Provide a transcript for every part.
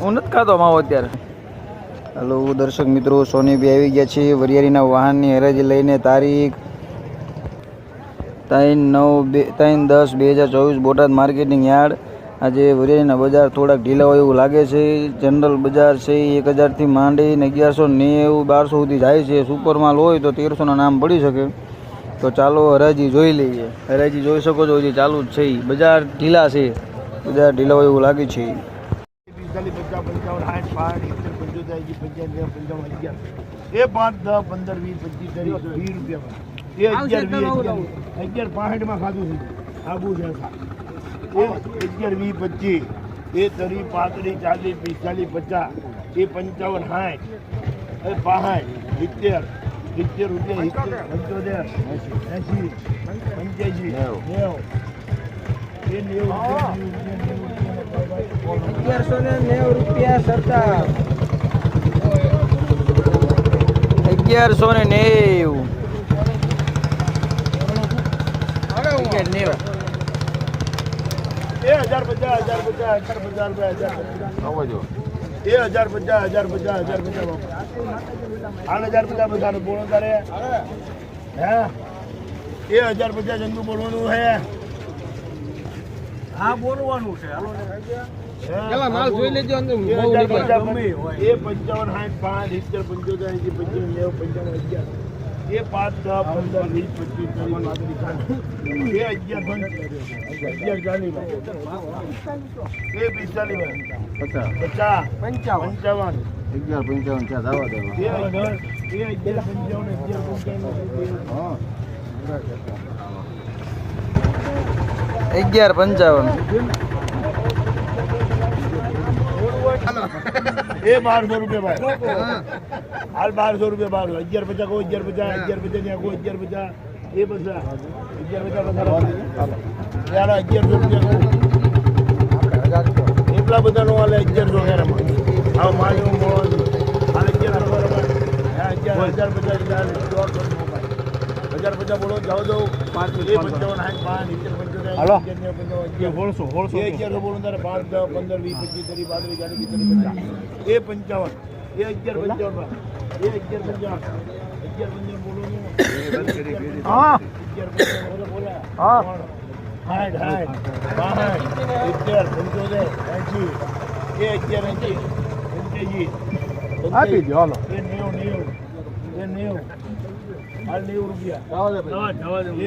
હું નથી ખાતો માવો અત્યારે. હલો દર્શક મિત્રો, સોની બી આવી ગયા છે. વરિયાળીના વાહનની હરાજી લઈને તારીખ ત્રણ નવ બે, ત્રણ દસ બે હજાર ચોવીસ બોટાદ માર્કેટિંગ યાર્ડ. આજે વરિયાળીના બજાર થોડાક ઢીલા હોય એવું લાગે છે. જનરલ બજાર છે એક હજારથી માંડીને અગિયારસો નેવું, બારસો સુધી જાય છે. સુપર માલ હોય તો તેરસોના નામ પડી શકે. તો ચાલો હરાજી જોઈ લઈએ. હરાજી જોઈ શકો છો, હજી ચાલુ જ છે બજાર ઢીલા છે. બજાર ઢીલા હોય એવું લાગે છે પચાસ પંચાવન સાઠ પાંચ સિત્તેર પંચોતેર પંચાવન પંચાવન અગિયાર. એ પાંચ દસ પંદર વીસ પચીસ ત્રીસ વીસ રૂપિયામાં એ અગિયાર વીસ અગિયાર. પાંસઠમાં ખાધું છે. આબુ છે એ અગિયાર વીસ પચીસ. એ તરી પાંત્રીસ ચાલીસ પિસ્તાલીસ પચાસ. એ પંચાવન સાઠ. એ પાંસઠ સિત્તેર. સિત્તેર રૂપિયા પંચોતેર એંસી પંચ્યાસી નેવું. એ નેવું. અગિયારસો ને નેવું રૂપિયા સરતા અગિયારસો ને નેવું. હજાર પચાસ હજાર પચાસ હજાર પચાસ રૂપિયા એ હજાર પચાસ હજાર પચાસ હજાર પચાસ. આઠ હજાર પચાસ બધાનું બોલો તારે. હે? એ હજાર પચાસ જંતુ બોલવાનું હે. હા બોલવાનું છે. પેલા માલ જોઈ લેજો અંદર એ બહુ નીકળે. એ પંચાવન સાઠ પાંચ સિત્તેર પંચોતેર એંસી પંચાવન નેવું પંચાવન અગિયાર. એ પાંચ દસ પંદર વીસ પચીસ ત્રીસ એ અગિયાર અગિયાર ચાલીસ. એ પિસ્તાલીસ પચાસ. પચાસ. પંચાવન. પંચાવન. અગિયાર પંચાવન ચાર દાવા દેવા. એ અગિયાર પંચાવન અગિયાર પંચાવન. અગિયાર પંચાવન. એ બારસો રૂપિયા ભાઈ. હાલ બારસો રૂપિયા બારસો અગિયાર પચાસ કહો, અગિયાર પચાસ અગિયાર પચાસ ત્યાં કહો, અગિયાર પચાસ. એ બધા અગિયાર પચાસ બધા યાર અગિયારસો રૂપિયા કહો. એટલા બધા નો હાલે અગિયારસો યારમાં હા મારું મોલ હાલ હા, અગિયાર હજાર પચાસ હજાર. દોઢસો હજાર પચાસ બોલો જાઓ જાઓ. પાંચ પંચાવન સાઠ પાંચ સિત્તેર પંચોતેર અગિયારસો બોલો તારે પાંચ દસ પંદર વીસ પચીસ ત્રીસ પાંત્રીસ ચાલીસ પિસ્તાલીસ પચાસ એ પંચાવન. એ અગિયાર પંચાવન એ અગિયાર પંચાવન. અગિયાર પંચાવન બોલો. હા. અગિયાર પંચાવન બોલો હા. સાઠ સાઠ બાસઠ સિત્તેર પંચોતેર એસી એ અગિયાર એંસી પંચ્યાસી. આપી દો હાલો. એ નેવું નેવું. એ નેવું. હાલ નેવું રૂપિયા.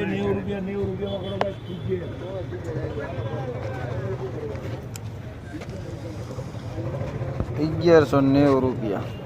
એ નેવું રૂપિયા નેવું રૂપિયા પકડો ભાઈ અગિયારસો નેવું રૂપિયા.